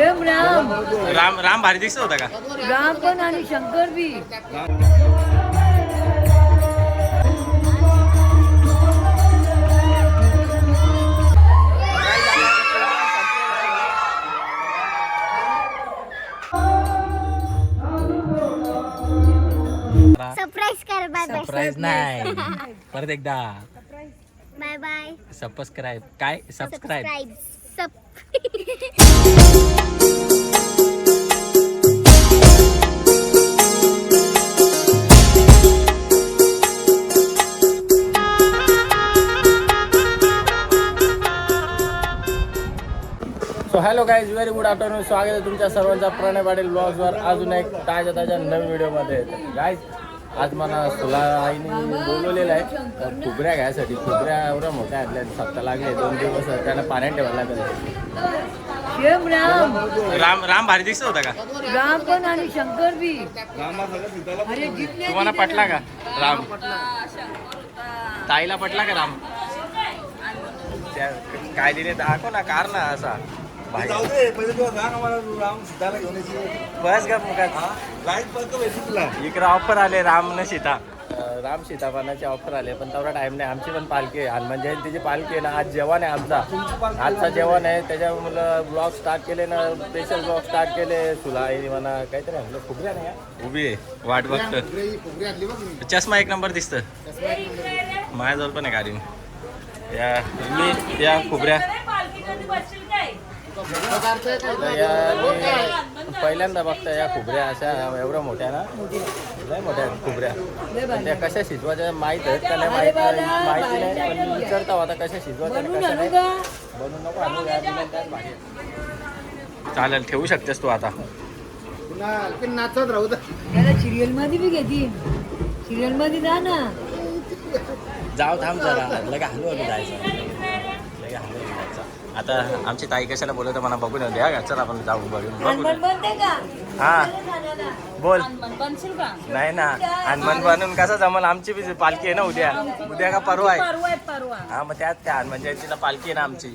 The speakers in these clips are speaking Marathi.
राम राम. राम भारी दिसत होता का? राम पण आणि शंकर बी. सरप्राईज कर बाय बाय सरप्राईज नाही. परत एकदा. बाय बाय सबस्क्राईब काय? सबस्क्राईब सब so hello guys very good afternoon स्वागत आहे तुमच्या सर्वांच्या प्रणय पाटील ब्लॉग्सवर अजून एक ताज्या ताज्या नवीन व्हिडिओमध्ये गाईज आज मला सुला आईने बोलवलेलं आहे. तर खुबऱ्या घ्यायसाठी खुबऱ्या एवढ्या मोठ्या आणल्या सत्ता लागले दोन दिवस त्यांना पाण्यात ठेवायला लागले. राम. राम राम भारी दिसत होता का? राम पण आणि शंकर बी. तुम्हाला पटला का? राम. ताईला पटला का राम? त्या काय दिले? दाखव ना कार ना असा. जाऊ दे पहिले तुला सांग आम्हाला राम सीताला घेऊन यायची. बस का मुखात लाइट बंद भेटली तुला इकडे ऑफर आले राम न सीता. अं, राम सीतापानाचे ऑफर आले पण तेवढा टाईम नाही. आमची पण पालखी आहे. हनुमान जयंतीची पालखी आहे ना आज जेवण आहे आमचा. आजचा जेवण आहे. त्याच्यामुळं ब्लॉग स्टार्ट केले ना स्पेशल ब्लॉग स्टार्ट केले. तुला आई म्हणा काहीतरी म्हणलं खुबऱ्या नाही का? उभी आहे वाट बघत चष्मा एक नंबर दिसत माझ्याजवळ पण आहे गाडी या मी या खुबऱ्या या पहिल्यांदा बघता या खुबऱ्या अशा एवढ्या मोठ्या ना? लय मोठ्या खुबऱ्या. पण त्या कशा शिजवायच्या माहीत आहेत का? नाही माहीत नाही माहिती नाही पण मी विचारता होता कशा शिजवायच्या कशा नाही. बनवून नको आणू द्या, दिल्या त्याच भाजी चालेल ठेवू शकतेस तू आता. त्याला सिरियलमध्ये बी घेतील सिरियलमध्ये जा ना. जाऊ थांब जरा लगे हलू हलू जायचं. आता आमची ताई कशाला बोलत मला बघून येऊ द्या. चल आपण जाऊ बघून हा. बोल. नाही ना. हनुमान बनून कसं जमल? आमची बी पालखी आहे ना उद्या. उद्या का परवा आहे? हा मग त्यात त्या हनुमान जयंतीला पालखी आहे ना आमची.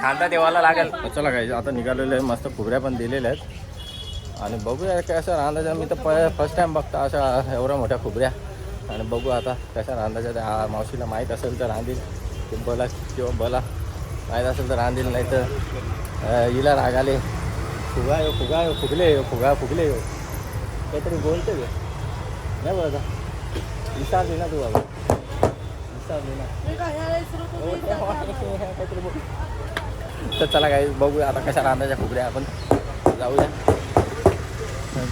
खांदा देवाला लागेल. चला काय आता निघालेले आहे मस्त खुबऱ्या पण दिलेल्या आहेत. आणि बघूया कसं रांधाच्या मी तर फर्स्ट टाइम बघतो अशा एवढ्या मोठ्या खुबऱ्या. आणि बघू आता कशा आ- मावशीला माहीत असेल तर रांधील. की बला किंवा बला. माहीत असेल तर रांधील नाही तर हिला राग आले फुगा यो फुगा यो फुगले यो फुगा फुगले यो. काहीतरी बोलते गे नाही बघा विचार दे ना तू बाबा. विचार दे ना. काहीतरी बोल. तर चला काही बघूया आता कशा रांधाच्या फुगड्या आपण. जाऊया.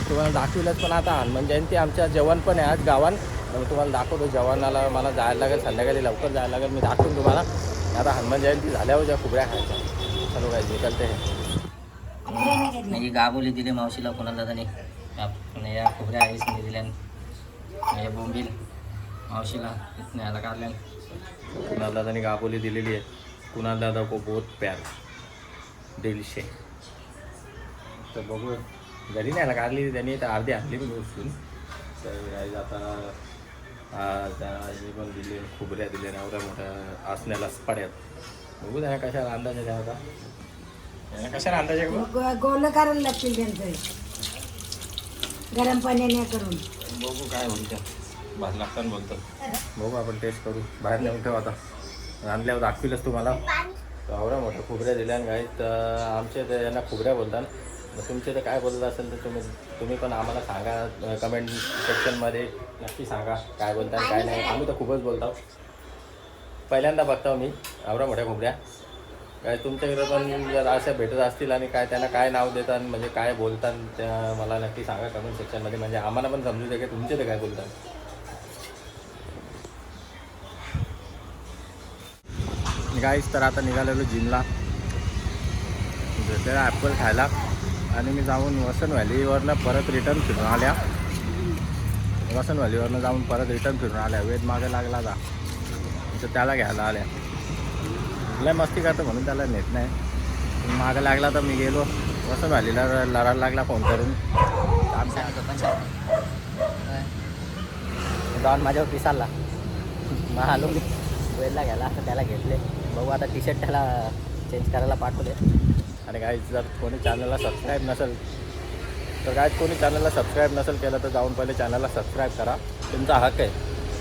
तुम्हाला दाखविलंच पण आता हनुमान जयंती आमच्या जेवण पण आहे आज गावात. मग तुम्हाला दाखवतो जेवणाला. मला जायला लागेल संध्याकाळी लवकर जायला लागेल. मी दाखवून तुम्हाला. आता हनुमान जयंती झाल्यावर ज्या फुगड्या खायच्या सर्व काही निकलते हे. म्हणजे गाबोली दिले मावशीला कोणाला दादाने या खोबऱ्या आईसने दिल्या म्हणजे बोंबील मावशीला इथने आता काढल्या कुणाल दादानी गाबोली दिलेली आहे. कुणाल दादा को बहुत प्यार. दिलशे. तर बघू घरी नाही ना काढली त्यांनी तर अर्धी आणली पण उचलून. तर आता त्या पण दिले खुबऱ्या दिल्या एवढ्या मोठ्या असण्याला पड्यात बघू त्यांना कशा अंदाजे द्या आता त्यांना कशा अंदाजे बघू. गोल करायला लागतील त्यांचं. गरम पाण्याने करून. बघू काय म्हणतो. भात लागताना बोलतो बघू आपण टेस्ट करू. बाहेर नेऊन ठेव आता. आणल्यावर दाखविलंच तुम्हाला. एवढ्या मोठ्या खुबऱ्या दिल्या आणि काही तर आमच्या ते यांना खुबऱ्या बोलतात. मग तुमचे तर काय बोलत असेल तर तुम्ही तुम्ही पण आम्हाला सांगा कमेंट सेक्शनमध्ये नक्की सांगा काय बोलता काय नाही. आम्ही तर खूपच बोलतो. पहिल्यांदा बघतो मी एवढ्या मोठ्या खुबऱ्या. काय तुमच्याकडे पण जर अशा भेटत असतील आणि काय त्यांना काय नाव देतात म्हणजे काय बोलतात त्या मला नक्की सांगा कमेंट सेक्शनमध्ये म्हणजे आम्हाला पण समजू दे की तुमचे ते काय बोलतात. गाईस तर आता निघालेलो जिमला. भेटलेला ॲपल खायला. आणि मी जाऊन वसंत व्हॅलीवरनं परत रिटर्न फिरून आल्या. वसंत व्हॅलीवरनं जाऊन परत रिटर्न फिरून आल्या. वेद मागे लागला जा तर त्याला घ्यायला आल्या. लय मस्ती करतो म्हणून त्याला नेत नाही. मागं लागला तर मी गेलो. वसंत व्हॅलीला लढायला लागला फोन करून. जाऊन डॉन माझ्यावर पिसाला मग आलो मी. वेदला घ्यायला. आता त्याला घेतले. बघू आता टी शर्ट त्याला चेंज करायला पाठवले. आणि काय जर कोणी चॅनलला सबस्क्राईब नसेल तर काय कोणी चॅनलला सबस्क्राईब नसेल केलं तर जाऊन पहिले चॅनलला सबस्क्राईब करा. तुमचा हक आहे.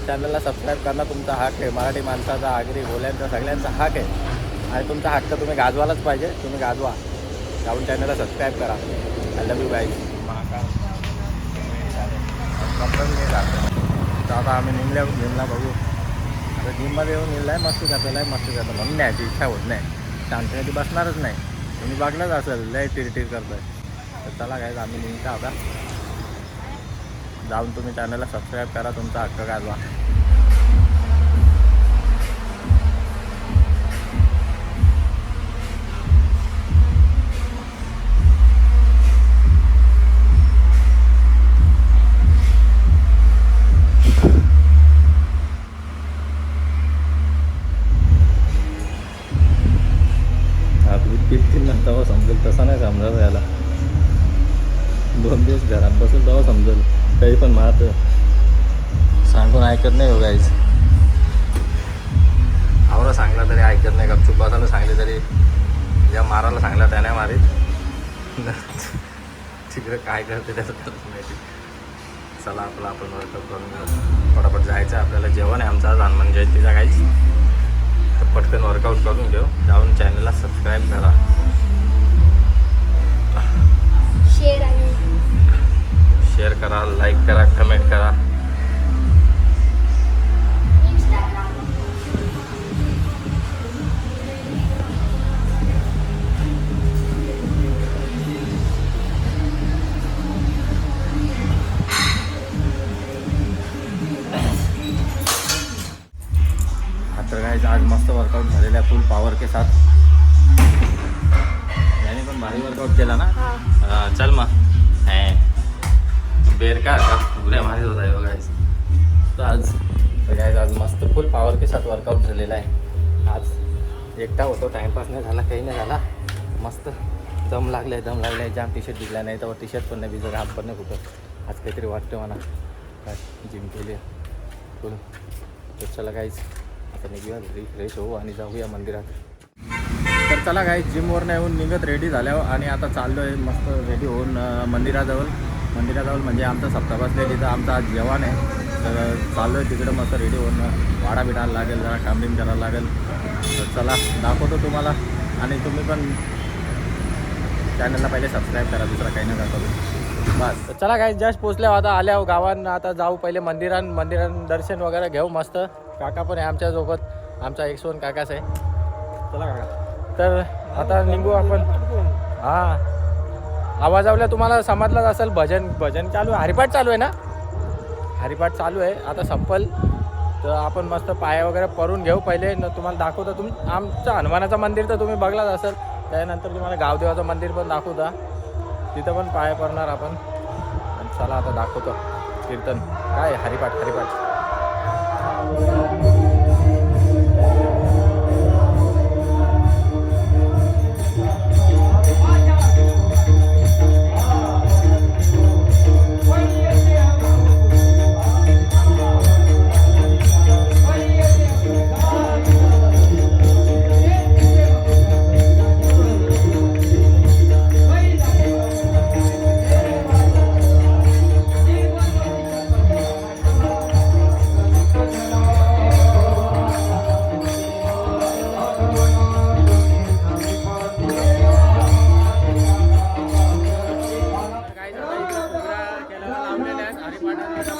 चॅनलला सबस्क्राईब करणं तुमचा हक आहे. मराठी माणसाचा आगरी बोल्यांचा सगळ्यांचा हक आहे. आणि तुमचा हक्क तुम्ही गाजवायलाच पाहिजे. तुम्ही गाजवा. जाऊन चॅनलला सबस्क्राईब करा. आय लव्ह यू गाईज तर आता आम्ही निघल्या जिमला बघू. आता जिममध्ये येऊन निघलाय मस्ती करतो आहे मस्ती करतो म्हणून न्यायची इच्छा होत नाही. शांततेने बसणारच नाही. तुम्ही बघलंच असेल लय टिरटिर करतोय. तर चला काय आम्ही निघता आता. जाऊन तुम्ही चॅनलला सबस्क्राईब करा तुमचा हक्क काढवा दोन दिवस घरात बसून तेव्हा समजेल. काही पण मारत. सांगून ऐकत नाही हो गाईज आवडं सांगला तरी ऐकत नाही. गपचूप बसायला सांगले तरी. ज्या मारायला सांगला त्या नाही मारीत तिकडे काय करते त्याचं माहिती चला आपलं आपण वर्कआउट करून घेऊ. फटाफट जायचं आपल्याला जेवण आहे आमचं आज. हनुमान जयंतीचा काहीच तर पटकन वर्कआउट करून घेऊ. जाऊन चॅनलला सबस्क्राईब करा. शेअर शेअर करा लाईक करा कमेंट करा. टाईमपास नाही झाला काही नाही झाला. मस्त. दम लागले दम लागले जाम टी शर्ट दिला नाही तर टी शर्ट पण नाही भिजत हात पण नाही कुठं आज काहीतरी वाटतं मला. काय जिम केली फुल तर चला काहीच आता निघूया. घरी फ्रेश होऊ आणि जाऊया मंदिरात. तर चला काही जिमवरनं येऊन निघत रेडी झाल्यावर आणि आता चाललो आहे मस्त रेडी होऊन मंदिराजवळ. मंदिराजवळ म्हणजे आमचा सप्ताह बसले तिथं आमचा आज जेवण आहे. तर चाललो आहे तिकडं मस्त रेडी होऊन वाडा बिडायला लागेल जरा कामबिम करायला लागेल. तर चला दाखवतो तुम्हाला. आणि तुम्ही पण चॅनलला पहिले सबस्क्राईब करा दुसरा काही नाही करू बस. तर चला काही जस्ट पोचल्या आता आल्या गावात आता जाऊ पहिले मंदिरात मंदिरात दर्शन वगैरे घेऊ मस्त. काका पण आहे आमच्यासोबत. आमचा एक सोन काकाच आहे. चला काका. तर आता निघू आपण. हां. आवाज आवल्या तुम्हाला समजलाच असेल भजन भजन चालू आहे. हरिपाठ चालू आहे ना? हरिपाठ चालू आहे. आता संपल. तर आपण मस्त पाया वगैरे परून घेऊ पहिले. न तुम्हाला दाखवतो. तुम्ही आमचं हनुमानाचं मंदिर तर तुम्ही बघलाच असेल. त्यानंतर तुम्हाला गावदेवाचं मंदिर पण दाखवता. तिथं पण पाया पडणार आपण. आणि चला आता दाखवतो. कीर्तन. काय? हरिपाठ हरिपाठ.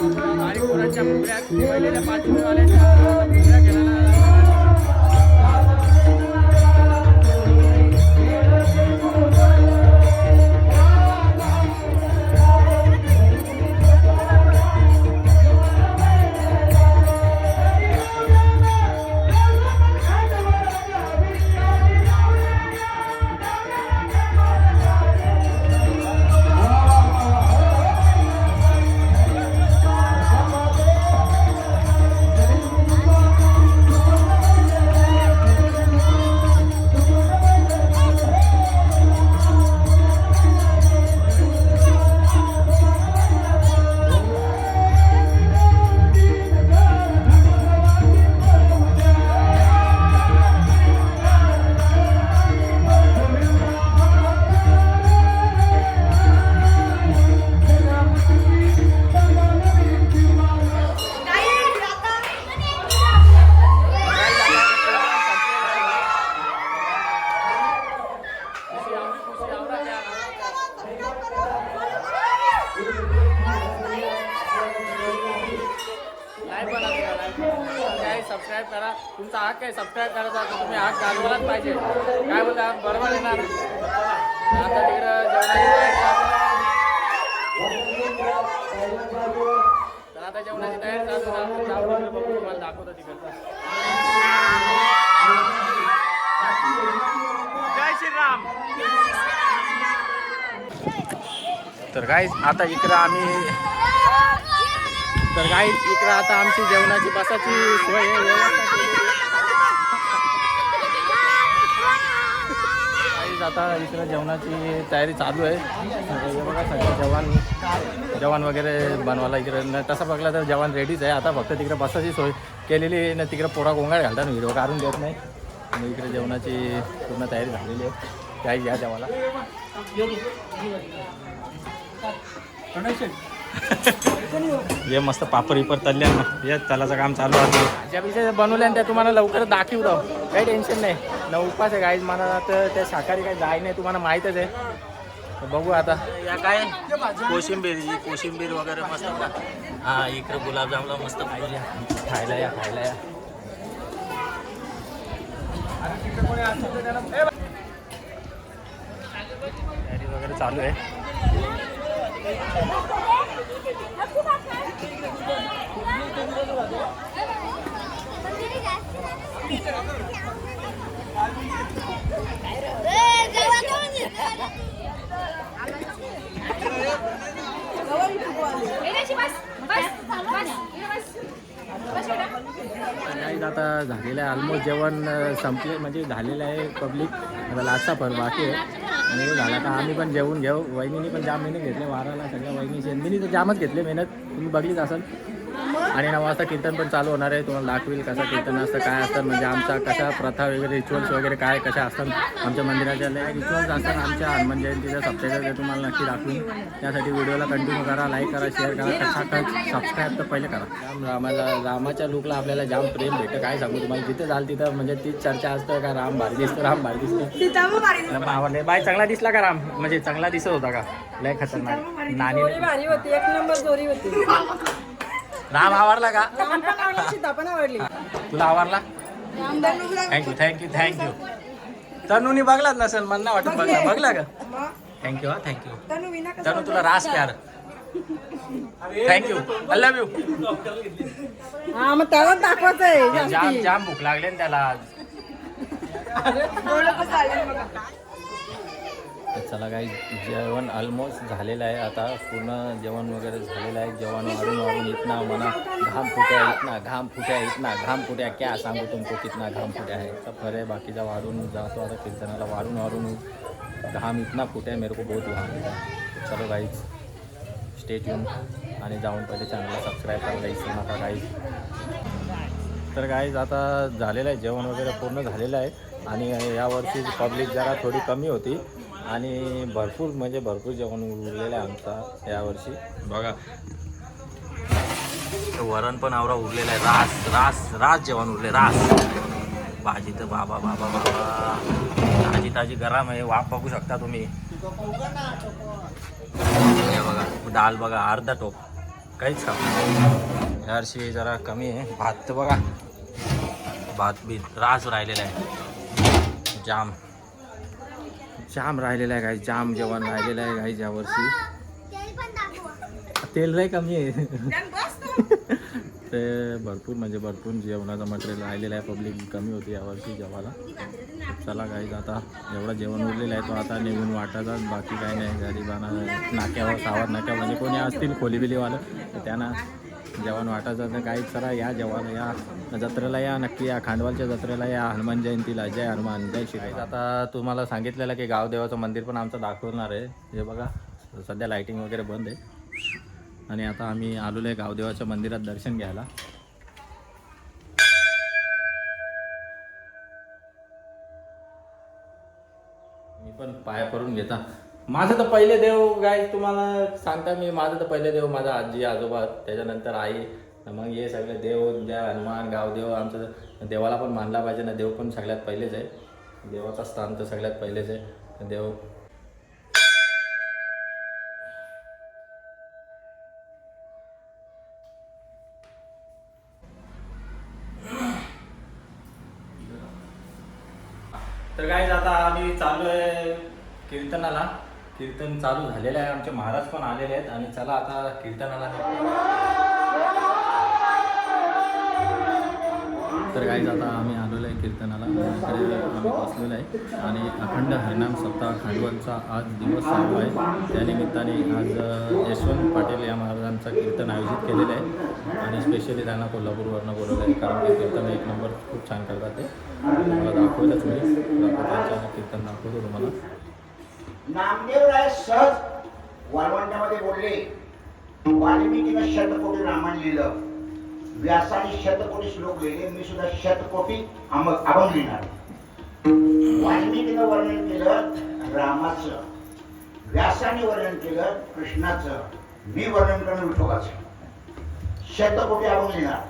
आणि खोराच्या पुढ्यात पाच मिळाल्याच्या सबस्क्राईब करा. तुमचा हक्क आहे सबस्क्राईब करायचा तर तुम्ही हात गाजवायलाच पाहिजे. काय बोलता? बरोबर येणार. आता तिकडं जेवणाची तर आता जेवणाची तयारी चालू आहे. बघू. तुम्हाला दाखवतो तिकडचं. जय श्रीराम. तर काय आता इकडं आम्ही तर काही इकडं आता आमची जेवणाची बसाची सोय आता इकडं जेवणाची तयारी चालू आहे. बघा सगळे जवान जवान वगैरे बनवायला इकडं. न तसं बघला तर जवान रेडीच आहे. आता फक्त तिकडे बसाची सोय केलेली आहे. ना तिकडे पोरा गोंगाळ घालतात. व्हिडिओ काढून देत नाही. आणि इकडे जेवणाची पूर्ण तयारी झालेली आहे. त्याही या जेवायला. ये मस्त पापड इपर तल्ल्या ना. ये तलाचं काम चालू आहे. ज्या विषय बनवल्या त्या तुम्हाला लवकर दाखवतो. काही टेन्शन नाही. न उपास आहे गाईज मला तर त्या शाकाहारी काही जाय नाही तुम्हाला माहीतच आहे. तर बघू आता. या काय? कोशिंबीर ही कोशिंबीर वगैरे मस्त. हा इकडे गुलाबजामला मस्त पाहिजे. खायला या खायला या. तयारी वगैरे चालू आहे. आता झालेलं आहे ऑलमोस्ट जेवण संपले म्हणजे झालेलं आहे पब्लिक आता लास्टचा बाकी आहे. आणि हे झाला का आम्ही पण जेवून घेऊ. वहिनीने पण जाम मेहनत घेतले वाराला सगळ्या वहिनी शेंदीनी तर जामच घेतले मेहनत. तुम्ही बघलीच असाल. आणि नऊ वाजता कीर्तन पण चालू होणार आहे. तुम्हाला दाखवेल कसं कीर्तन असतं काय असतं म्हणजे आमचा कशा प्रथा वगैरे रिच्युअल्स वगैरे काय कशा असतात आमच्या मंदिराच्या रिच्युअल्स असतात आमच्या हनुमान जयंतीच्या ते तुम्हाला नक्की दाखवून. त्यासाठी व्हिडिओला कंटिन्यू करा लाईक करा शेअर करा कसा सबस्क्राईब तर पहिले करा. राम रामाला रामाच्या लुकला आपल्याला जाम प्रेम भेटतं काय सांगू तुम्हाला? जिथे जाल तिथं म्हणजे तीच चर्चा असतं का राम भारी दिसतो राम भारी दिसतो? आवडले. बाय चांगला दिसला का राम? म्हणजे चांगला दिसत होता का? लय खतरनाक. भारी होती एक नंबर जोरी होती. राम आवडला का? तुला आवडला? Thank you thank you thank you तनुनी बघलाच नसेल मला नाही वाटत बघला. बघला. का? थँक्यू हा थँक्यू तनु तुला रास प्यार. थँक्यू आय लव्ह यू हा मग त्याला दाखवायचं आहे जाम जाम भूक लागली ना त्याला. आज तर चला काही जेवण ऑलमोस्ट झालेलं आहे. आता पूर्ण जेवण वगैरे झालेलं आहे. जेवण वाढून वाढून इतना मना घाम फुट्या इतना घाम फुट्या इतना घाम फुट्या. क्या सांगू तुमको कितना घाम फुट्या आहे तर आहे बाकीचा वाढून जातो. आता कीर्तनाला वाढून वाढून घाम इतना फुट्या मेरे को बहुत घाम चलो गाईज स्टेट येऊन आणि जाऊन पहिले चॅनलला सबस्क्राईब करायला विसरू नका गाईज तर गाईज आता झालेलं आहे. जेवण वगैरे पूर्ण झालेलं आहे. आणि यावर्षी पब्लिक जरा थोडी कमी होती. आणि भरपूर म्हणजे भरपूर जेवण उरलेलं आहे आमचा यावर्षी. बघा. वरण पण आवरा उरलेला आहे. रास रास रास जेवण उरले रास. भाजी तर बाबा बाबा बाबा. ताजी ताजी गरम आहे. वाफ बघू शकता तुम्ही. बघा डाल बघा अर्धा टोप. काहीच का यावर्षी जरा कमी आहे. भात तर बघा. भात बी रास राहिलेला आहे. जाम. जाम राहिलेला आहे काही जाम जेवण राहिलेलं आहे काही यावर्षी. तेल लय कमी आहे ते. भरपूर म्हणजे भरपूर जेवणाचं मटेरियल राहिलेलं आहे पब्लिक कमी होती यावर्षी जेवायला. चला काही आता एवढं जेवण उरलेलं आहे तो आता निघून वाटायचा बाकी काही नाही गरिबांना नाक्यावर सावध नाक्यावर म्हणजे कोणी असतील खोलीबिलीवालं तर त्यांना जेवण वाटायचं तर काही करा. या जेवण या जत्रेला या नक्की या. खांडवालच्या जत्रेला या. हनुमान जयंतीला. जय हनुमान. जय शिवाय आता तुम्हाला सांगितलेलं की गावदेवाचं मंदिर पण आमचं दाखवणार आहे. हे बघा सध्या लाईटिंग वगैरे बंद आहे. आणि आता आम्ही आलेलो आहे गावदेवाच्या मंदिरात दर्शन घ्यायला. मी पण पाया करून घेता. माझं तर पहिले देव काय तुम्हाला सांगता मी माझं तर पहिले देव माझा आजी आजोबा त्याच्यानंतर आई मग हे सगळे देव द्या हनुमान गावदेव आमचं देवाला पण मानला पाहिजे ना देव पण सगळ्यात पहिलेच आहे. देवाचं स्थान तर सगळ्यात पहिलेच आहे. देव. तर काय आता आम्ही चालू आहे कीर्तनाला. कीर्तन चालू झालेलं आहे. आमचे महाराज पण आलेले आहेत आणि चला आता कीर्तनाला. तर काही आता आम्ही आलेलो आहे कीर्तनाला. आम्ही बसलेलो आहे. आणि अखंड हरिनाम सप्ताह खांडवलचा आज दिवस चालू आहे. त्यानिमित्ताने आज यशवंत पाटील या महाराजांचं कीर्तन आयोजित केलेलं आहे. आणि स्पेशली त्यांना कोल्हापूरवरनं बोलवलं आहे. कारण ते कीर्तन एक नंबर खूप छान करतात ते. मला दाखवलंच मी. त्यांच्या कीर्तन दाखवतो तुम्हाला. नामदेवराय सहज वाळवंटामध्ये बोलले. वाल्मिकीनं शतकोटी रामायण लिहिलं. व्यासाने शतकोटी श्लोक लिहिले. मी सुद्धा शतकोटी अभंग लिहिणार. वाल्मिकीनं वर्णन केलं रामाचं. व्यासाने वर्णन केलं कृष्णाचं. मी वर्णन करणं विठोबाचं. शतकोटी अभंग लिहिणार.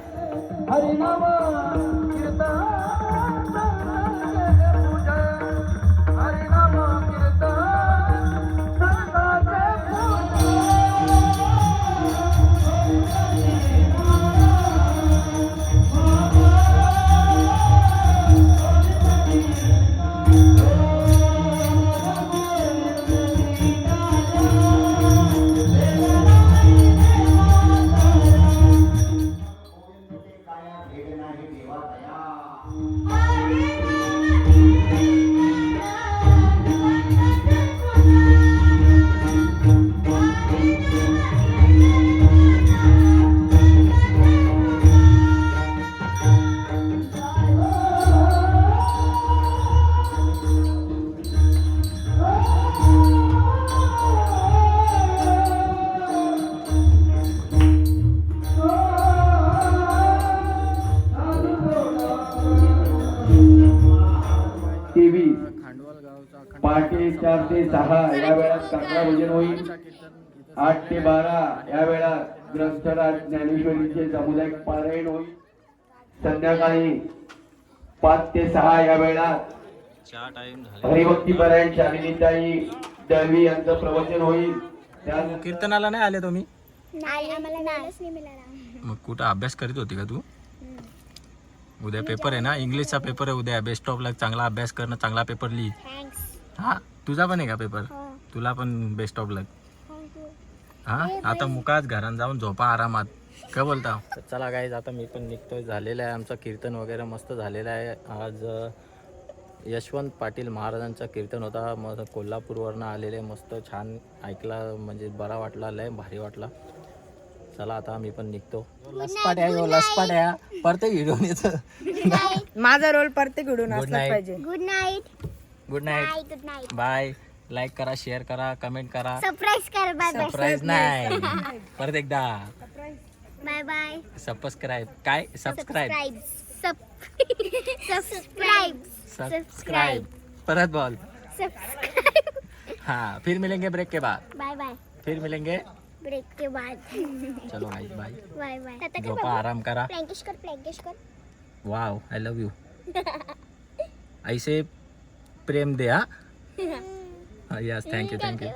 काया पहाटे चार ते सहा या वेळात काकडा भजन होईल. आठ ते बारा या वेळात ग्रंथराज ज्ञानेश्वरीचे सामुदायिक पारायण होईल. संध्याकाळी पाच ते सहा या वेळात हरिभक्ती पारायण शालिनीताई दळवी यांचं प्रवचन होईल. त्या कीर्तनाला नाही आले तुम्ही? नाही आम्हाला नालच नाही मिळाला. मग कुठं अभ्यास करीत होती का तू? उद्या पेपर आहे ना इंग्लिशचा पेपर आहे उद्या. बेस्ट ऑफ लक चांगला अभ्यास करणं चांगला पेपर लिही. थँक्स हा. तुझा पण आहे का पेपर? तुला पण बेस्ट ऑफ लक हा? आता मुकाच घरात जाऊन झोपा आरामात. काय बोलता? चला काय आता मी पण निघतोय. झालेलं आहे आमचं कीर्तन वगैरे मस्त झालेलं आहे. आज यशवंत पाटील महाराजांचं कीर्तन होता. मग कोल्हापूरवरनं आलेले मस्त छान ऐकला. म्हणजे बरा वाटला लय भारी वाटला. चला आता मी पण निघतो. लसपाट्या यो लसपाट्या. प्रत्येक व्हिडिओ येतं. माझा रोल प्रत्येक good night good night good night bye like करा शेअर करा कमेंट करा. सरप्राईज कर बाय बाय सरप्राईज नाही परत एकदा. बाय बाय सबस्क्राईब काय? सबस्क्राईब सबस्क्राईब सब्सक्राइब परत बोल. सब्सक्राइब हाँ फिर मिलेंगे ब्रेक के बाद. बाय बाय फिर मिलेंगे. ब्रेक के बाद. चलो भाई बाय बाय बाय झोपा आराम करा. प्लँकिश कर प्लँकिश कर. वाव आई लव यू ऐसे प्रेम दे हाँ यस थँक्यू थँक्यू